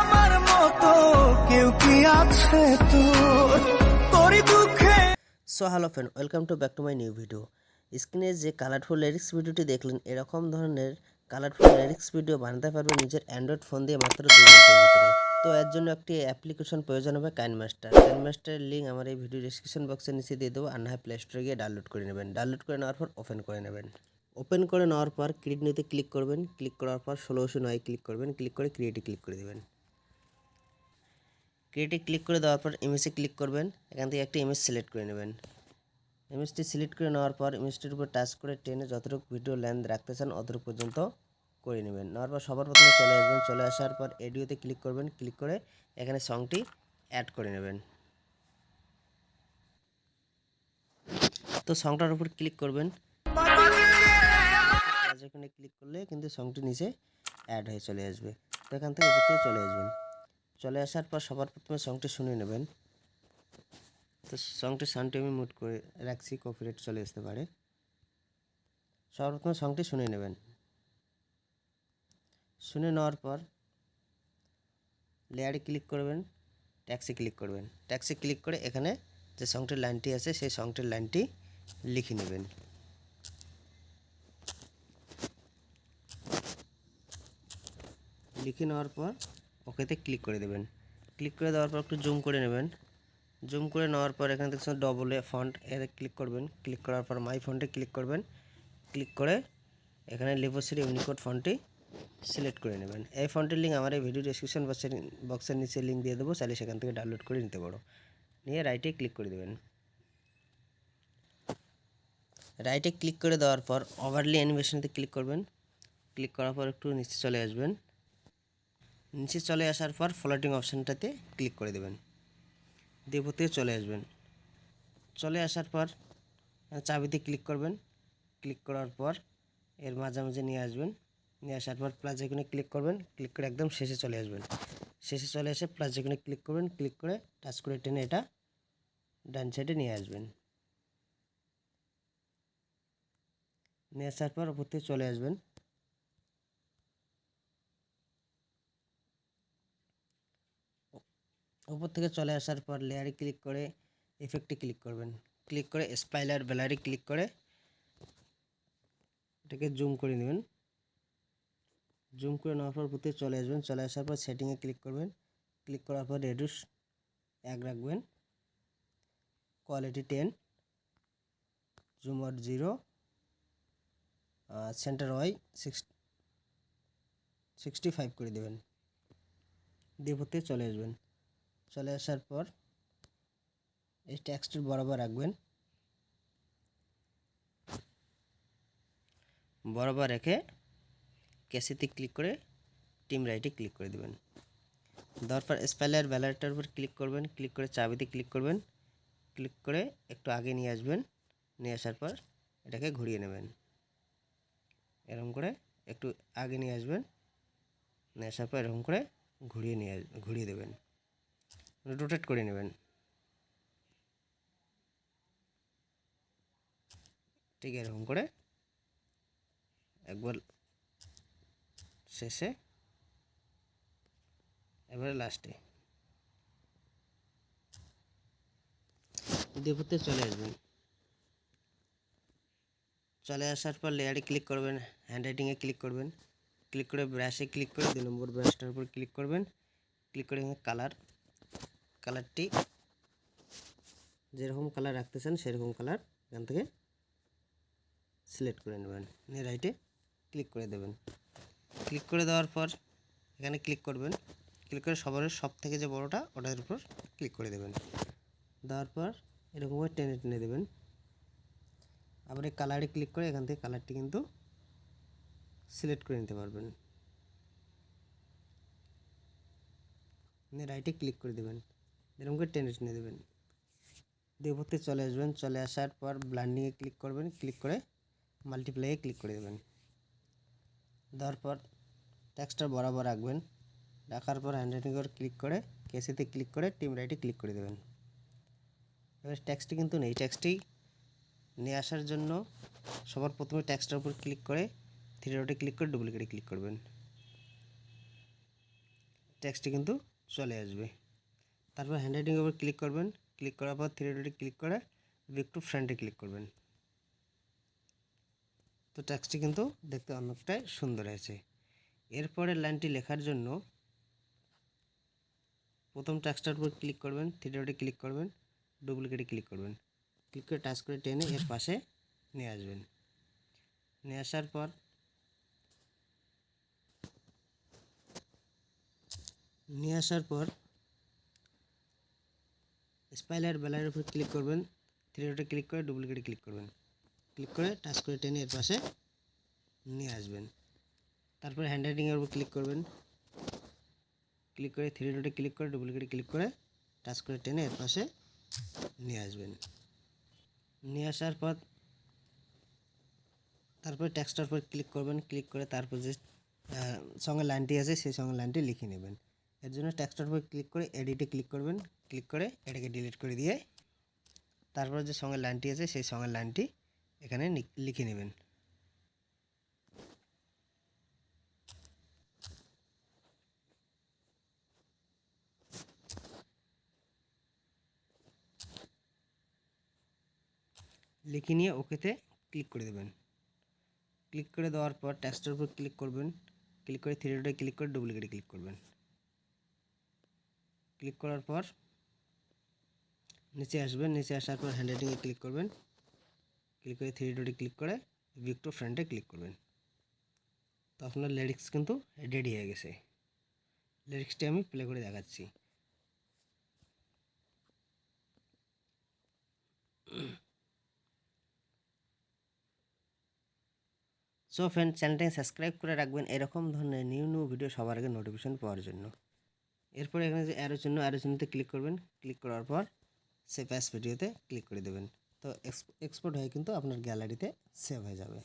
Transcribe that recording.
আমার মতো কেউ কি আছে তোর দুঃখে। So hello friend, welcome to back to my new video. স্ক্রিনে যে কালারফুল লিরিক্স ভিডিওটি দেখলেন, এরকম ধরনের কালারফুল লিরিক্স ভিডিও বানাতে পারবেন নিজের অ্যান্ড্রয়েড ফোন দিয়ে মাত্র দু মিনিটের ভিতরে। তো এর জন্য একটি অ্যাপ্লিকেশন প্রয়োজন হবে কাইন মাস্টার কাইন মাস্টারের লিঙ্ক আমার এই ভিডিও ডিসক্রিপশন বক্সের নিচে দিয়ে দেবো। আর না প্লে স্টোরে গিয়ে ডাউনলোড করে নেবেন। ডাউনলোড করে নেওয়ার পর ওপেন করে নেবেন। ওপেন করে নেওয়ার পর ক্রিয়েট নিতে ক্লিক করবেন। ক্লিক করার পর ষোলোশো নয় ক্লিক করবেন। ক্লিক করে ক্রিয়েটে ক্লিক করে দেবেন। ক্রিয়েটে ক্লিক করে দেওয়ার পর ইমেজে ক্লিক করবেন। এখান থেকে একটা ইমেজ সিলেক্ট করে নেবেন। ইমেজটি সিলেক্ট করে নেওয়ার পর ইমেজটির উপর টাচ করে টেনে যতটুকু ভিডিও লেন্থ রাখতে চান অতটুকু পর্যন্ত করে নেবেন। নেওয়ার পর সবার প্রথমে চলে আসবেন। চলে আসার পর এডিওতে ক্লিক করবেন। ক্লিক করে এখানে সংটি অ্যাড করে নেবেন। তো সংটার উপর ক্লিক করবেন। এখানে ক্লিক করলে কিন্তু সংটি নিচে অ্যাড হয়ে চলে আসবে। তো এখান থেকে উপর চলে আসবেন। চলে আসার পর সবার প্রথমে সংটি শুনে নেবেন। তো সংটির সাউন্ডটি আমি মুট করে রাখছি কপিরাইট চলে আসতে পারে। সবার প্রথমে সংটি শুনে নেবেন। শুনে নেওয়ার পর লেয়ারে ক্লিক করবেন ট্যাক্সি ক্লিক করবেন। ট্যাক্সি ক্লিক করে এখানে যে সংটির লাইনটি আছে, সেই সংটির লাইনটি লিখে নেবেন। লিখে নেওয়ার পর ওকেতে ক্লিক করে দেবেন। ক্লিক করে দেওয়ার পর একটু জুম করে নেবেন। জুম করে নেওয়ার পর এখানে দেখছেন ডবল এ ফন্ট এতে ক্লিক করবেন। ক্লিক করার পর মাই ফন্টে ক্লিক করবেন। ক্লিক করে এখানে লিভোসির ইউনিকোড ফন্টটি সিলেক্ট করে নেবেন। এই ফন্টের লিঙ্ক আমার এই ভিডিও ডিসক্রিপশন বক্সের বক্সের নিচে লিঙ্ক দিয়ে দেবো। চাইলে সেখান থেকে ডাউনলোড করে নিতে পারো। নিয়ে রাইটে ক্লিক করে দেবেন। রাইটে ক্লিক করে দেওয়ার পর ওভারলি অ্যানিমেশনেতে ক্লিক করবেন। ক্লিক করার পর একটু নিচে চলে আসবেন। নিচে চলে আসার পর ফ্লোটিং অপশানটাতে ক্লিক করে দেবেন। দেবতে চলে আসবেন। চলে আসার পর চাবিতে ক্লিক করবেন। ক্লিক করার পর এর মাঝামাঝি নিয়ে আসবেন। নিয়ে আসার পর প্লাস ক্লিক করবেন। ক্লিক করে একদম শেষে চলে আসবেন। শেষে চলে এসে প্লাস ক্লিক করবেন। ক্লিক করে টাচ করে টেনে এটা ডান সাইডে নিয়ে আসবেন। নিয়ে আসার পর ওপর থেকে চলে আসবেন। উপর থেকে চলে আসার পর লেয়ারে ক্লিক করে ইফেক্টে ক্লিক করবেন। ক্লিক করে স্পাইলার ব্যালারি ক্লিক করে এটাকে জুম করে নেবেন। জুম করে নেওয়ার পর থেকে চলে আসবেন, চলে আসার পর সেটিংয়ে ক্লিক করবেন। ক্লিক করার পর রেডিউস এক রাখবেন। Quality ten zoom out zero centre Y six sixty five করে দেবেন। দিয়ে চলে আসবেন। চলে আসার পর এই ট্যাক্সটির বরাবর রাখবেন। বরাবর রেখে ক্যাসিতে ক্লিক করে টিম রাইটে ক্লিক করে দেবেন। দেওয়ার পর স্পেলার ব্যালারটার উপর ক্লিক করবেন ক্লিক করে চাবিতে ক্লিক করবেন ক্লিক করে একটু আগে নিয়ে আসবেন, নিয়ে আসার পর এটাকে ঘুরিয়ে নেবেন। এরকম করে একটু আগে নিয়ে আসবেন, নিয়ে আসার পর এরকম করে ঘুরিয়ে নিয়ে ঘুরিয়ে দেবেন। রোটেট করে নেবেন। ঠিক এরকম করে একবার শেষে, এবারে লাস্টে দেবতে চলে আসবেন। চলে আসার পর লেয়ারে ক্লিক করবেন হ্যান্ডরাইটিংয়ে ক্লিক করবেন। ক্লিক করে ব্রাশে ক্লিক করে দুই নম্বর ব্রাশটার উপর ক্লিক করবেন। ক্লিক করে কালার কালারটি যেরকম কালার রাখতে চান সেরকম কালার এখান থেকে সিলেক্ট করে নেবেন। নিয়ে রাইটে ক্লিক করে দেবেন। ক্লিক করে দেওয়ার পর এখানে ক্লিক করবেন। ক্লিক করে সবার সব থেকে যে বড়টা, ওটার উপর ক্লিক করে দেবেন। দেওয়ার পর এরকমভাবে টেনে টেনে দেবেন। আবার এই কালারে ক্লিক করে এখান থেকে কালারটি কিন্তু সিলেক্ট করে নিতে পারবেন। রাইটে ক্লিক করে দেবেন। এরকম করে টেনে টেনে দেবেন। উপর চলে আসবেন, চলে আসার পর ব্লান্ডিংয়ে ক্লিক করবেন ক্লিক করে মাল্টিপ্লাইয়ে ক্লিক করে দেবেন। দেওয়ার পর ট্যাক্সটা বরাবর রাখবেন। রাখার পর হ্যান্ডরাইটিং করে ক্লিক করে কেসিতে ক্লিক করে টিম রাইটে ক্লিক করে দেবেন। এবার ট্যাক্সটি কিন্তু নেই। ট্যাক্সটি নিয়ে আসার জন্য সবার প্রথমে ট্যাক্সটার উপর ক্লিক করে থ্রি ডটে ক্লিক করে ডুপ্লিকেটে ক্লিক করবেন। ট্যাক্সটি কিন্তু চলে আসবে। তারপর হ্যান্ড হ্যান্ডরাইটিং উপর ক্লিক করবেন। ক্লিক করার পর থ্রি ডটে ক্লিক করে একটু ফ্রন্টে ক্লিক করবেন। তো টেক্সটটি কিন্তু দেখতে অনেকটাই সুন্দর হয়েছে। এরপরে লাইনটি লেখার জন্য প্রথম টেক্সটার উপর ক্লিক করবেন থ্রি ডটে ক্লিক করবেন ডুপ্লিকেটে ক্লিক করবেন। ক্লিক করে টাচ করে টেনে এর পাশে নিয়ে আসবেন। নিয়ে আসার পর নিয়ে আসার পর স্পাইলার বেলার উপর ক্লিক করবেন থ্রি ডটে ক্লিক করে ডুপ্লিকেটে ক্লিক করবেন। ক্লিক করে টাচ করে টেনে এর পাশে নিয়ে আসবেন। তারপরে হ্যান্ডরাইটিংয়ের উপর ক্লিক করবেন। ক্লিক করে থ্রি ডটে ক্লিক করে ডুপ্লিকেটে ক্লিক করে টাচ করে টেনে এর পাশে নিয়ে আসবেন। নিয়ে আসার পর তারপরে টেক্সটার উপর ক্লিক করবেন। ক্লিক করে তারপর যে সঙ্গে লাইনটি আছে, সেই সঙ্গে লাইনটি লিখে নেবেন। এর জন্য টেক্সটার উপর ক্লিক করে এডিটে ক্লিক করবেন। ক্লিক করে এটাকে ডিলিট করে দিয়ে তারপর যে সঙ্গে লাইনটি আছে সেই সঙ্গে লাইনটি এখানে লিখে নেবেন। লিখে নিয়ে ওকেতে ক্লিক করে দেবেন। ক্লিক করে দেওয়ার পর টেক্সটের উপর ক্লিক করবেন। ক্লিক করে থ্রি ডটে ক্লিক করে ডুপ্লিকেটে ক্লিক করবেন। ক্লিক করার পর নিচে আসবেন, নিচে আসার পর হ্যান্ডরাইটিংয়ে ক্লিক করবেন। ক্লিক করে থ্রি ডটে ক্লিক করে ভিউ টু ফ্রন্টে ক্লিক করবেন। তো আপনার লিরিক্স কিন্তু রেডি হয়ে গেছে। লিরিক্সটি আমি প্লে করে দেখাচ্ছি। সো ফ্রেন্ড চ্যানেলটাকে সাবস্ক্রাইব করে রাখবেন। এরকম ধরনের নিউ নিউ ভিডিও সবার আগে নোটিফিকেশন পাওয়ার জন্য। এরপরে এখানে যে অ্যারো চিহ্ন অ্যারো চিহ্নতে ক্লিক করবেন। ক্লিক করার পর সেভ অ্যাস ভিডিওতে ক্লিক করে দেবেন। তো এক্সপোর্ট হয়ে কিন্তু আপনার গ্যালারিতে সেভ হয়ে যাবে।